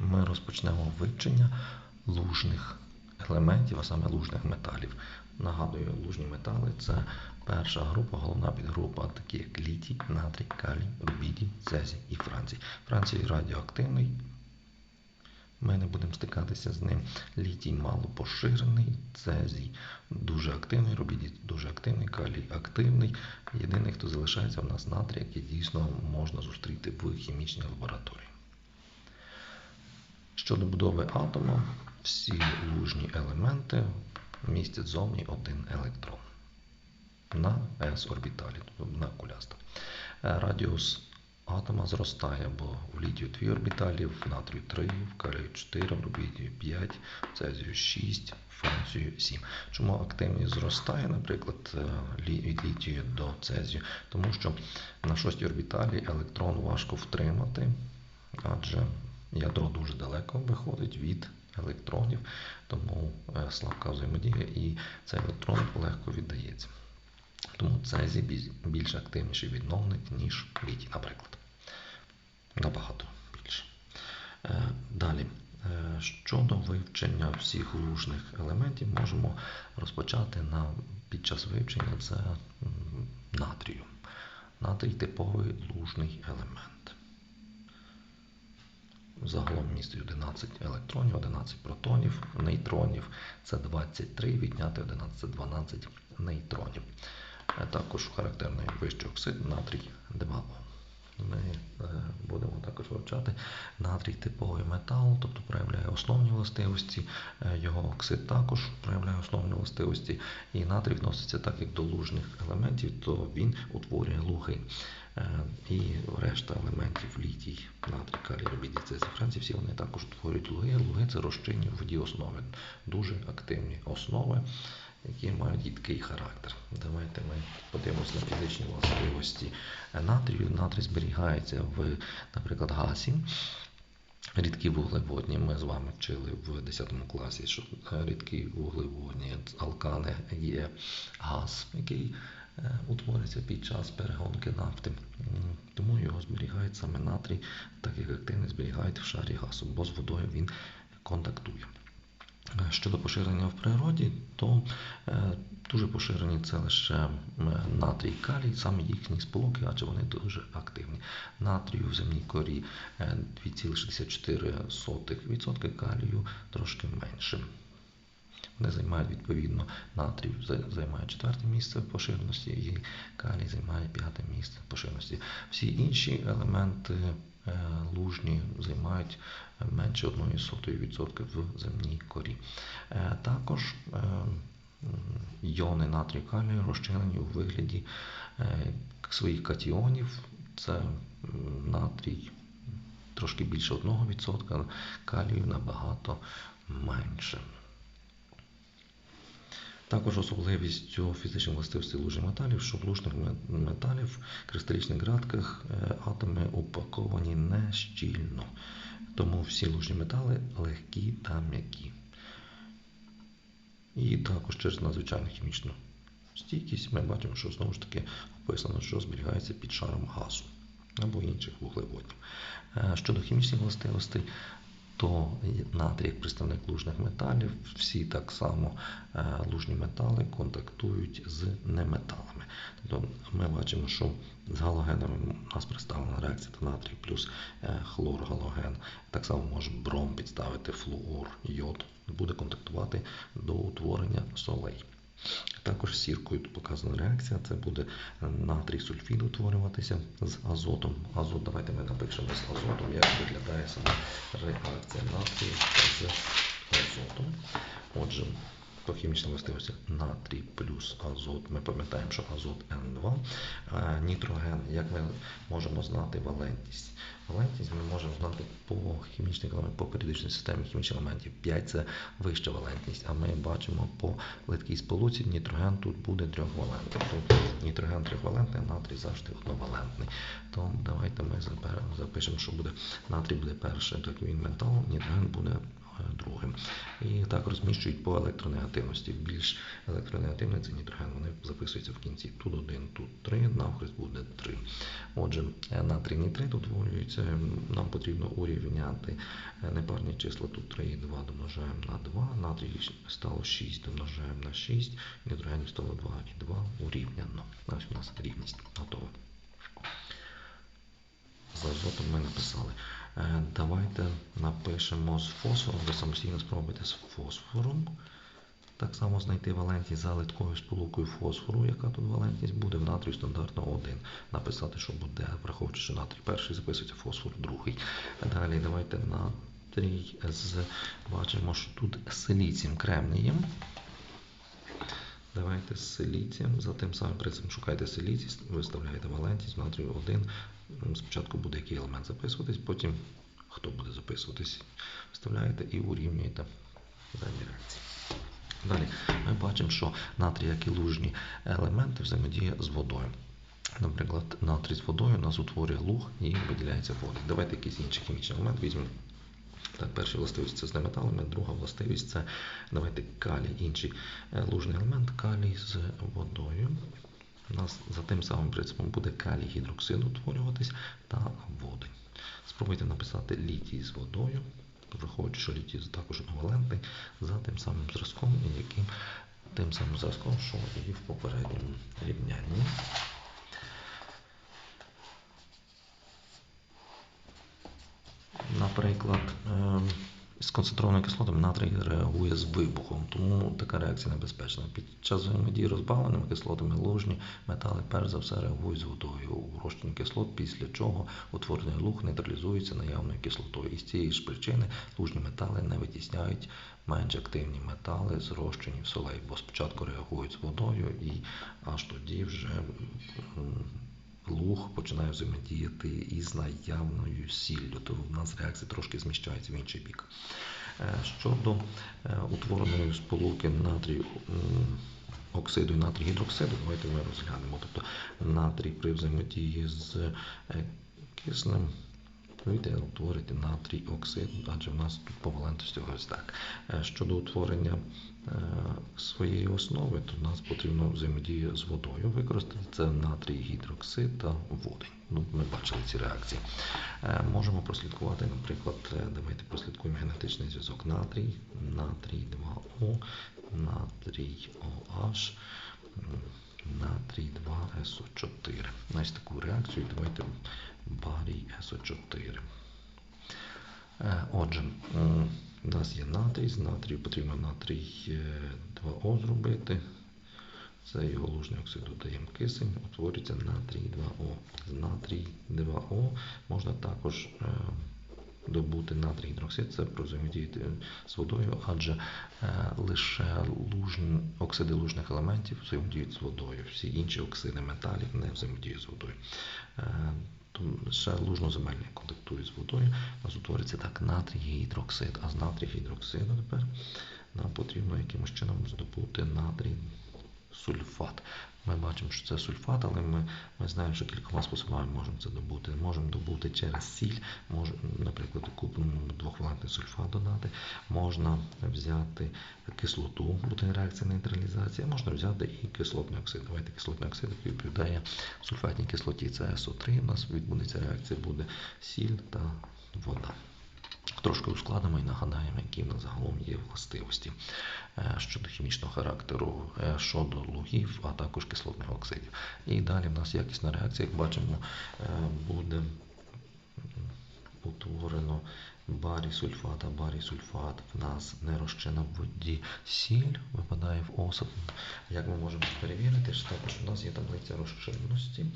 ми розпочнемо вивчення лужних елементів, а саме лужних металів. Нагадую, лужні метали це перша група, головна підгрупа, такі як літій, натрій, калій, рубідій, цезій і францій. Францій радіоактивний. Ми не будемо стикатися з ним. Літій мало поширений, цезій дуже активний, рубідій дуже активний, калій активний. Єдиний, хто залишається в нас натрій, який дійсно можна зустріти в хімічній лабораторії. Щодо будови атома, всі лужні елементи містять зовні один електрон на s орбіталі, тобто на куляста. Радіус атома зростає, бо в літію 2 орбіталі, в натрію 3, в калію 4, в рубідію 5, в цезію 6, в францію 7. Чому активність зростає, наприклад, від літію до цезію? Тому що на 6 орбіталі електрон важко втримати, адже ядро дуже далеко виходить від електронів, тому слабка взаємодія і цей електрон легко віддається. Тому цезій більш активніший відновник, ніж літій, наприклад. Набагато більше. Далі, щодо вивчення всіх лужних елементів, можемо розпочати на, під час вивчення це натрію. Натрій типовий лужний елемент. Загалом містить 11 електронів, 11 протонів, нейтронів це 23, відняти 11 це 12 нейтронів. Також характерний вищий оксид натрій 2О. Ми будемо також вивчати натрій типовий метал, тобто проявляє основні властивості, його оксид також проявляє основні властивості, і натрій відноситься так, як до лужних елементів, то він утворює луги. І решта елементів літій, натрій, калій, цезій, франції, всі вони також утворюють луги. Луги це розчинні воді основи, дуже активні основи які мають їдкий характер. Давайте ми подивимося на фізичні властивості натрію. Натрій зберігається в, наприклад, гасі. Рідкі вуглеводні. Ми з вами вчили в 10 класі, що рідкі вуглеводні алкани є газ, який утворюється під час перегонки нафти. Тому його зберігають саме натрій, так як активний зберігають в шарі газу, бо з водою він контактує. Щодо поширення в природі, то дуже поширені це лише натрій калій, саме їхні сполуки, адже вони дуже активні. Натрію в земній корі 2,64%, калію трошки менше. Вони займають відповідно натрій займає четверте місце поширеності і калій займає п'яте місце поширеності. Всі інші елементи лужні займають менше 1% в земній корі. Також йони натрію калію розчинені у вигляді своїх катіонів. Це натрій трошки більше 1%, калію набагато менше. Також особливістю фізичних властивостей лужних металів, що в лужних металів в кристалічних градках атоми упаковані не щільно. Тому всі лужні метали легкі та м'які. І також через надзвичайну хімічну стійкість ми бачимо, що знову ж таки описано, що зберігається під шаром газу або інших вуглеводів. Щодо хімічних властивостей, то натрій як представник лужних металів, всі так само лужні метали контактують з неметалами. Тобто ми бачимо, що з галогенами у нас представлена реакція то натрій плюс хлоргалоген. Так само може бром підставити флуор, йод, буде контактувати до утворення солей. Також сіркою показана реакція, це буде натрій сульфід утворюватися з азотом. Азот, давайте ми напишемо з азотом, як виглядає сама реакція натрію з азотом. Отже, по хімічним властивостях натрій плюс азот. Ми пам'ятаємо, що азот N2, нітроген, як ми можемо знати валентність. Валентність ми можемо знати по хімічній по періодичній системі хімічних елементів. 5 це вища валентність, а ми бачимо по литкій сполуці нітроген тут буде трьохвалентний. Тобто нітроген трьохвалентний, а натрій завжди одновалентний. То давайте ми запишемо, що буде натрій буде перший, так він метал, нітроген буде другим. І так розміщують по електронегативності. Більш електронегативний це нітроген, вони записуються в кінці. Тут один, тут три, навхрест буде три. Отже, натрій нітрит утворюється. Нам потрібно урівняти непарні числа. Тут 3 і 2 домножаємо на 2, натрій стало 6, домножаємо на 6, нітрогенів стало 2 і 2 урівняно. Ось у нас рівність готова. З азотом ми написали. Е, Давайте напишемо з фосфором. Ви самостійно спробуйте з фосфором. Так само знайти валентність за литкою сполукою фосфору, яка тут валентність буде в натрію стандартно 1. Написати, що буде, враховуючи, що натрій перший записується, фосфор другий. Далі давайте натрій з бачимо, що тут силіцієм кремнієм. Давайте з силіцієм. За тим самим принципом шукайте силіцій, виставляєте валентність, натрію 1. Спочатку буде який елемент записуватись, потім хто буде записуватись, вставляєте і урівнюєте дані реакції. Далі ми бачимо, що натрій, як і лужні елементи, взаємодіє з водою. Наприклад, натрій з водою у нас утворює луг і виділяється вода. Давайте якийсь інший хімічний елемент візьмемо. Так, перша властивість це з неметалами, друга властивість це давайте калій, інший е, лужний елемент, калій з водою. У нас за тим самим принципом буде калій гідроксид утворюватись та водень. Спробуйте написати літій з водою, враховуючи, що літій також одновалентний, за тим самим зразком, яким тим самим зразком, що і в попередньому рівнянні. Наприклад, ем, з концентрованою кислотами натрій реагує з вибухом, тому така реакція небезпечна. Під час взаємодії розбавленими кислотами лужні метали перш за все реагують з водою у розчині кислот, після чого утворений луг нейтралізується наявною кислотою. І з цієї ж причини лужні метали не витісняють менш активні метали з розчинів солей, бо спочатку реагують з водою і аж тоді вже м, луг починає взаємодіяти із наявною сіллю, то в нас реакція трошки зміщається в інший бік. Е, Щодо е, утвореної сполуки натрію оксиду і натрій гідроксиду, давайте ми розглянемо. Тобто натрій при взаємодії з вийде утворити натрій оксид, адже в нас тут по валентності ось так. Е, Щодо утворення е, своєї основи, то нас потрібно взаємодія з водою використати. Це натрій гідроксид та водень. Ну, ми бачили ці реакції. Е, Можемо прослідкувати, наприклад, давайте прослідкуємо генетичний зв'язок натрій, натрій 2О, натрій OH, натрій 2СО4. Ось таку реакцію давайте барій СО4. Е, Отже, у нас є натрій, з натрію потрібно натрій е, 2О зробити. Це його лужний оксид додаємо кисень, утворюється натрій 2О. З натрій 2О можна також е, добути натрій гідроксид, це взаємодіяти з водою, адже е, лише оксиди лужних елементів взаємодіють з водою. Всі інші оксиди металів не взаємодіють з водою. Ще лужноземельні контактують з водою, у нас утвориться так натрій гідроксид, а з натрій гідроксиду тепер нам потрібно якимось чином здобути натрій сульфат. Ми бачимо, що це сульфат, але ми, ми знаємо, що кількома способами можемо це добути. Можемо добути через сіль, мож, наприклад, купимо двохвалентний сульфат додати, можна взяти кислоту, буде реакція нейтралізації, можна взяти і кислотний оксид. Давайте кислотний оксид, який відповідає сульфатній кислоті, це СО3. У нас відбудеться реакція, буде сіль та вода. Трошки ускладимо і нагадаємо, які в нас загалом є властивості е, щодо хімічного характеру, е, щодо лугів, а також кислотних оксидів. І далі в нас якісна реакція, як бачимо, е, буде утворено барій сульфат, а барій сульфат в нас не розчина в воді сіль, випадає в осад. Як ми можемо перевірити, що також у нас є таблиця розчинності.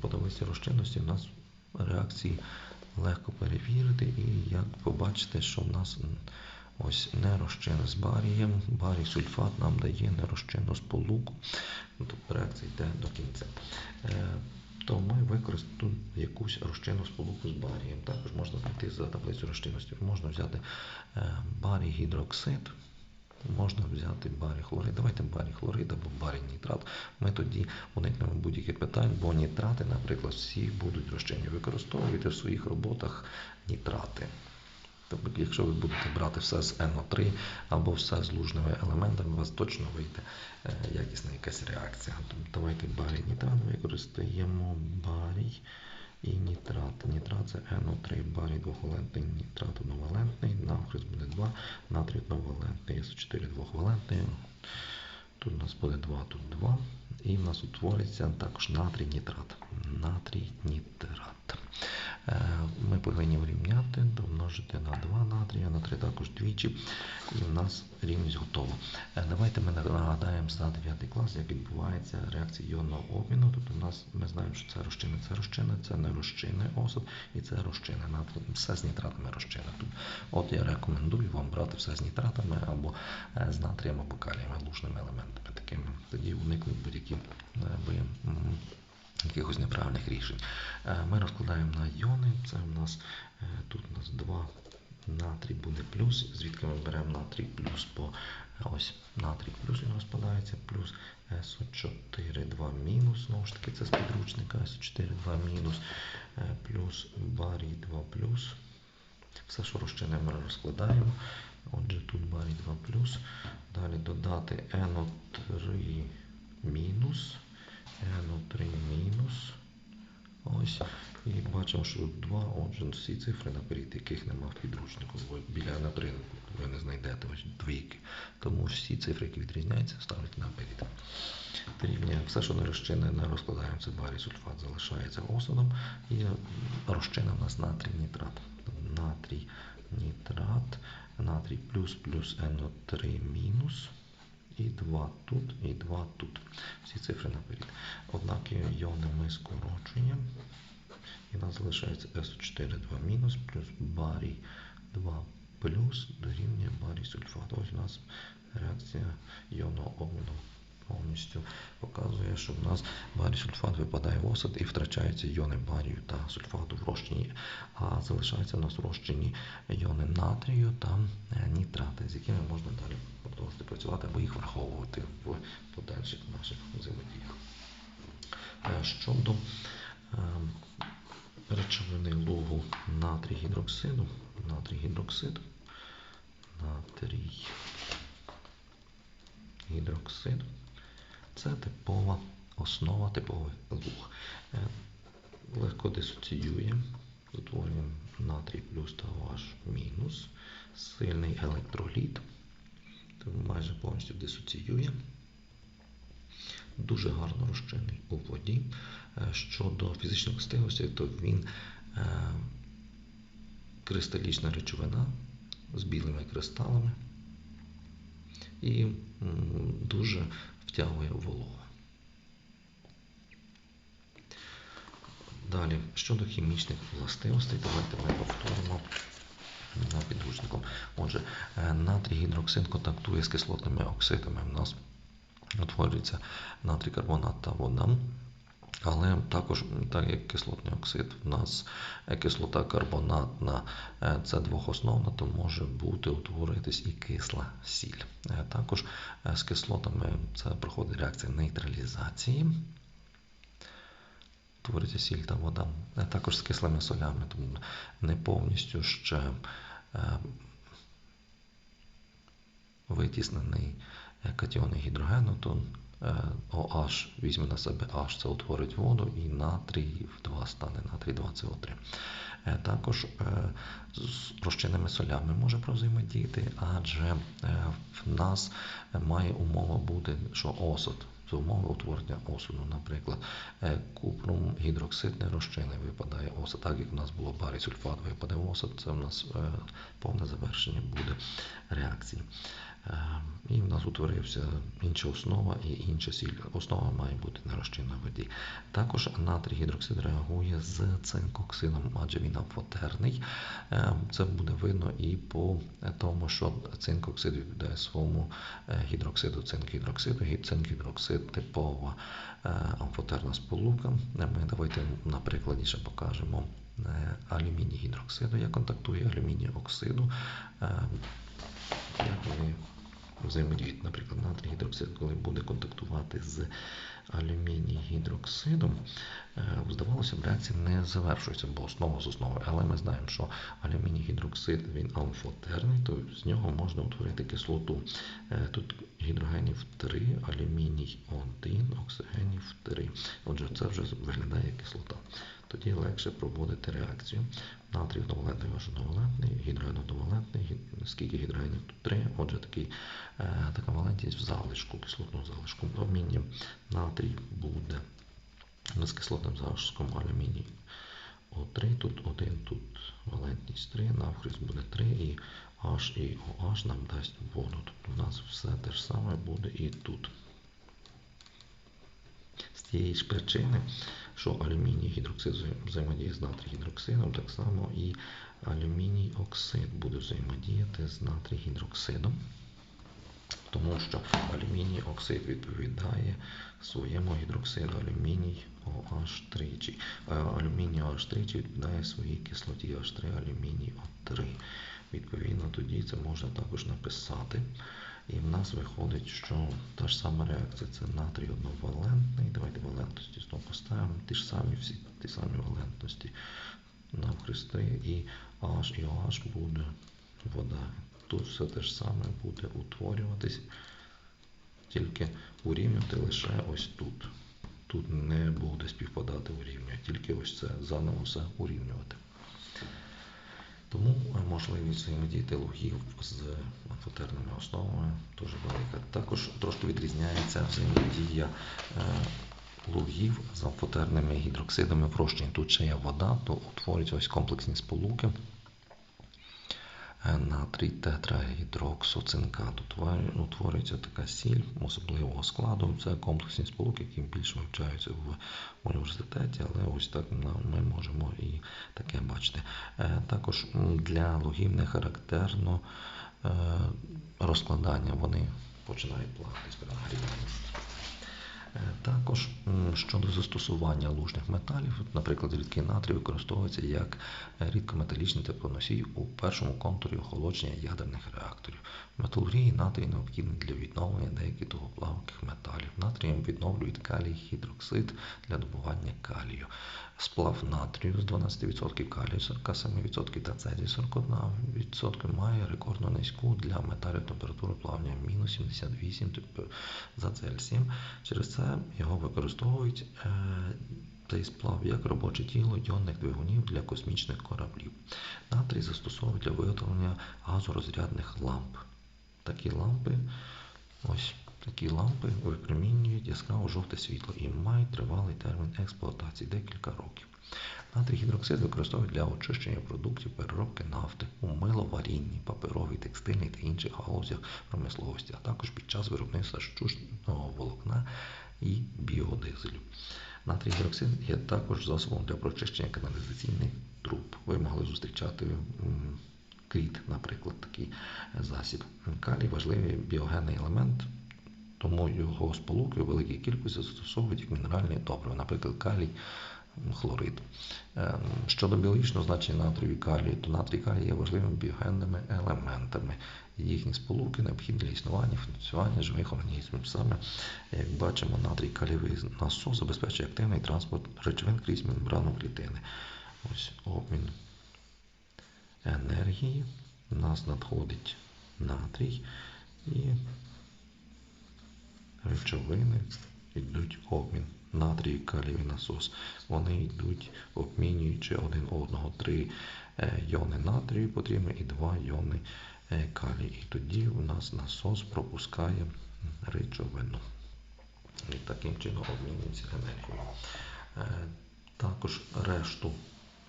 По таблиці розчинності в нас реакції легко перевірити і як побачите, що в нас ось нерозчина з барієм, барій сульфат нам дає нерозчинну сполуку, Ну, тобто реакція йде до кінця. Е, То ми використаємо якусь розчинну сполуку з барієм. Також можна знайти за таблицю розчинності. Можна взяти е, барій гідроксид, можна взяти барій хлорид. Давайте барій хлорид або барій нітрат. Ми тоді уникнемо будь-яких питань, бо нітрати, наприклад, всі будуть розчинні. Використовуйте в своїх роботах нітрати. Тобто, якщо ви будете брати все з NO3 або все з лужними елементами, у вас точно вийде е, якісна якась реакція. Тобто, давайте барій нітрат використаємо барій і нітрат. Нітрат це NO3, барій двохвалентний, нітрат одновалентний, нафрис буде 2, натрій одновалентний, СО4 двохвалентний. Тут у нас буде 2, тут 2. І в нас утвориться також натрій нітрат. Е, Ми повинні врівняти, домножити на 2 натрія, на 3 також двічі. І в нас рівність готова. Е, Давайте ми нагадаємо за 9 клас, як відбувається реакція іонного обміну. Тобто у нас ми знаємо, що це розчини, це розчини, це не розчини осад і це розчини. натрій. Все з нітратами розчини. От я рекомендую вам брати все з нітратами або е, з натрієм або калієм, лужними елементами такими. Тоді уникнуть будь-які якихось неправильних рішень. Е, Ми розкладаємо на іони. Це у нас е, тут у нас 2 натрій буде плюс, звідки ми беремо натрій плюс по е, ось натрій плюс він розпадається, плюс СО4 2 мінус, знову ж таки це з підручника, СО4 2 мінус, плюс барій 2 плюс. Все, що розчини, ми розкладаємо. Отже, тут барій 2 плюс. Далі додати NO3 мінус. NO3 мінус. Ось. І бачимо, що тут 2, отже, всі цифри наперед, яких нема в підручнику. Біля NO3 ви не знайдете ось двійки. Тому всі цифри, які відрізняються, ставите наперед. Рівня все, що не розчинне, не розкладаємо. Це барій сульфат залишається осадом. І розчина в нас натрій нітрат. Натрій нітрат, натрій плюс плюс NO3 мінус. І 2 тут, і 2 тут. Всі цифри наперед. Однак іони ми скорочуємо. І нас залишається С4, 2 мінус плюс барій 2 плюс дорівнює барій сульфат. Ось у нас реакція іонного обміну повністю показує, що в нас барій сульфат випадає в осад і втрачаються іони барію та сульфату в розчині, а залишаються в нас розчині іони натрію та е, нітрати, з якими можна далі продовжити працювати або їх враховувати в подальших наших взаємодіях. Е, Щодо е, речовини лугу натрій гідроксиду, натрій гідроксид, натрій гідроксид. Це типова основа, типовий луг. Е, Легко дисоціює, утворюємо натрій плюс та OH мінус, сильний електроліт, тому майже повністю дисоціює. Дуже гарно розчинний у воді. Е, Щодо фізичної властивості, то він е, кристалічна речовина з білими кристалами і дуже втягує вологу. Далі, щодо хімічних властивостей, давайте ми повторимо на підручником. Отже, натрій гідроксид контактує з кислотними оксидами. У нас утворюється натрій карбонат та вода. Але також, так як кислотний оксид, у нас е, кислота карбонатна е, це двохосновна, то може бути утворитись і кисла сіль. Е, Також з кислотами це проходить реакція нейтралізації. Утворюється сіль та вода. Також з кислими солями, тому не повністю ще витіснений катіони гідрогену, то OH візьме на себе H, це утворить воду, і натрій в 2 стане натрій 2СО3. Е, Також е, з розчинними солями може провзаємодіяти, адже е, в нас має умова бути, що осад. Це умови утворення осаду, наприклад, купрум гідроксид не розчинний випадає осад, так як в нас було барій сульфат випаде осад, це в нас повне завершення буде реакції. Е, І в нас утворився інша основа і інша сіль. Основа має бути не розчинна в воді. Також натрій гідроксид реагує з цинкоксидом, адже він амфотерний. Е, Це буде видно і по тому, що цинкоксид відповідає своєму е, гідроксиду цинк-гідроксиду. Цинк-гідроксид типова е, амфотерна сполука. Е, Ми давайте на прикладі ще покажемо алюміній гідроксиду, як контактує алюміній оксиду. Як вони взаємодіють. Наприклад, натрій гідроксид, коли буде контактувати з алюміній гідроксидом, е, здавалося б, реакція не завершується, бо основа з основою. Але ми знаємо, що алюміній гідроксид він амфотерний, то з нього можна утворити кислоту. Е, Тут гідрогенів 3, алюміній 1, оксигенів 3. Отже, це вже виглядає кислота. Тоді легше проводити реакцію. Натрій одновалентний, одновалентний, гідроген одновалентний. Скільки гідрогенів тут 3. Отже, такий, е, така валентність в залишку, кислотного залишку. В обміні натрій буде з кислотним залишком алюміній О3, тут 1, тут валентність 3, навхрест буде 3 і H і OH нам дасть воду. Тобто у нас все те ж саме буде і тут. Тієї ж причини, що алюміній гідроксид взаємодіє з натрій гідроксидом, так само і алюміній оксид буде взаємодіяти з натрій гідроксидом, тому що алюміній оксид відповідає своєму гідроксиду алюміній OH тричі. Е, Алюміній OH тричі відповідає своїй кислоті H3 алюміній O3. Відповідно, тоді це можна також написати. І в нас виходить, що та ж сама реакція це натрій одновалентний. Давайте валентності знову поставимо. Ті ж самі всі ті самі валентності навхрести і H і OH буде вода. Тут все те ж саме буде утворюватись, тільки урівнювати лише ось тут. Тут не буде співпадати урівнювання, тільки ось це заново все урівнювати. Тому е, можливість взаємодіяти лугів з амфотерними основами дуже велика. Також трошки відрізняється взаємодія е, лугів з амфотерними гідроксидами в. Тут ще є вода, то утворюються ось комплексні сполуки. Натрій тетрагідроксоцинкату. Утворю- Утворюється така сіль особливого складу. Це комплексні сполуки, які більш вивчаються в університеті, але ось так ми можемо і таке бачити. Е, Також для логів не характерно е, розкладання. Вони починають плаватись при нагріванні. Е, Також щодо застосування лужних металів, наприклад, рідкий натрій використовується як е, рідкометалічний теплоносій у першому контурі охолодження ядерних реакторів. Металургії натрій необхідний для відновлення деяких тугоплавких металів. Натрієм відновлюють калій гідроксид для добування калію. Сплав натрію з 12% калію 47% та цезій 41% має рекордно низьку для металів температуру плавання мінус 78 теп- за Цельсієм. Через це його використовують е, цей сплав як робоче тіло йонних двигунів для космічних кораблів. Натрій застосовують для виготовлення газорозрядних ламп. Такі лампи, ось такі лампи випромінюють яскраво жовте світло і мають тривалий термін експлуатації декілька років. Натрій гідроксид використовують для очищення продуктів переробки нафти у миловарінні, паперовій, текстильній та інших галузях промисловості, а також під час виробництва штучного волокна і біодизелю. Натрій гідроксид є також засобом для прочищення каналізаційних труб. Ви могли зустрічати кріт, наприклад, такий засіб. Калій важливий біогенний елемент, тому його сполуки у великій кількості застосовують як мінеральні добрива, наприклад, калій, хлорид. Ем, Щодо біологічного значення натрію і калію, то натрій і калій є важливими біогенними елементами. Їхні сполуки необхідні для існування функціонування живих організмів. Саме, як бачимо, натрій калійовий насос забезпечує активний транспорт речовин крізь мембрану клітини. Ось обмін енергії. У нас надходить натрій і речовини йдуть в обмін. Натрій калієвий насос. Вони йдуть, обмінюючи один одного три е, йони натрію потрібно і два йони е, калію. І тоді у нас насос пропускає речовину. І таким чином обмінюється енергією. Е, Також решту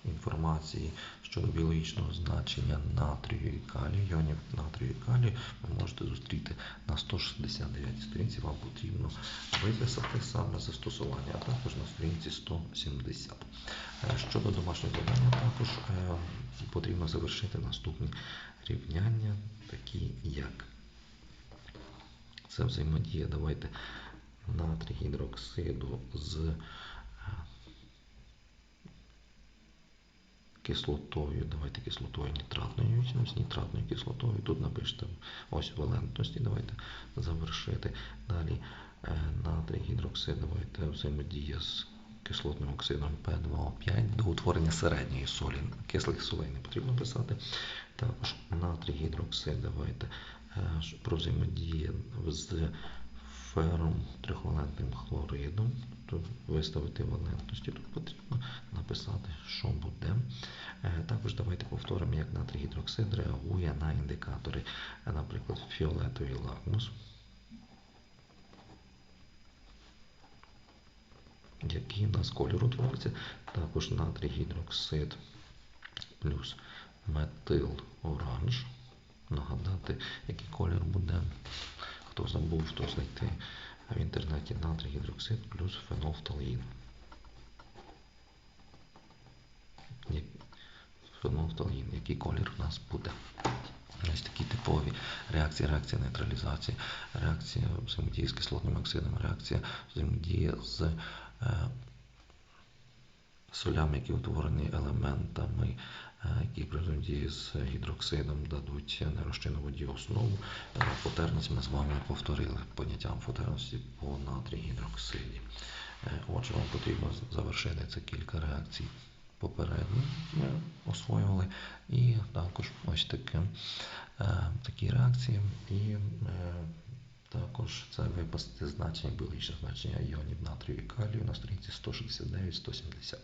інформації щодо біологічного значення натрію і калію, йонів натрію і калію, ви можете зустріти на 169 сторінці. Вам потрібно виписати саме застосування, а також на сторінці 170. Е, Щодо домашнього завдання, також е, потрібно завершити наступні рівняння, такі як це взаємодія. Давайте натрій гідроксиду з кислотою, давайте кислотою нітратною 8 з нітратною кислотою. Тут напишете ось валентності, давайте завершити. Далі е, натрій гідроксид, давайте взаємодія з кислотним оксидом P2O5 до утворення середньої солі. Кислих солей не потрібно писати. Також натрій гідроксид, давайте е, про взаємодію з фером трьохвалентним хлоридом. Тут виставити валентності тут потрібно написати, що буде. Е, Також давайте повторимо, як натрій гідроксид реагує на індикатори, Е, наприклад, фіолетовий лакмус. який у нас кольор утвориться. Також натрій гідроксид плюс метил оранж. Нагадати, який колір буде. Хто забув, то знайти в інтернеті натрій гідроксид плюс фенолфталін. Як- Фенолфталін, який колір у нас буде. Ось такі типові реакції, реакція нейтралізації, реакція взаємодії з кислотним оксидом, реакція взаємодії з е, солями, які утворені елементами, е, які при взаємодії з гідроксидом дадуть нерозчинну основу. Е, Фотерність ми з вами повторили поняттям фотерності по натрій гідроксиді. Е, Отже, вам потрібно завершити це кілька реакцій попередньо ми освоювали. І також ось таке, е, такі реакції. І е, також це випасти значення, біологічне значення іонів натрію і калію на сторінці 169-170.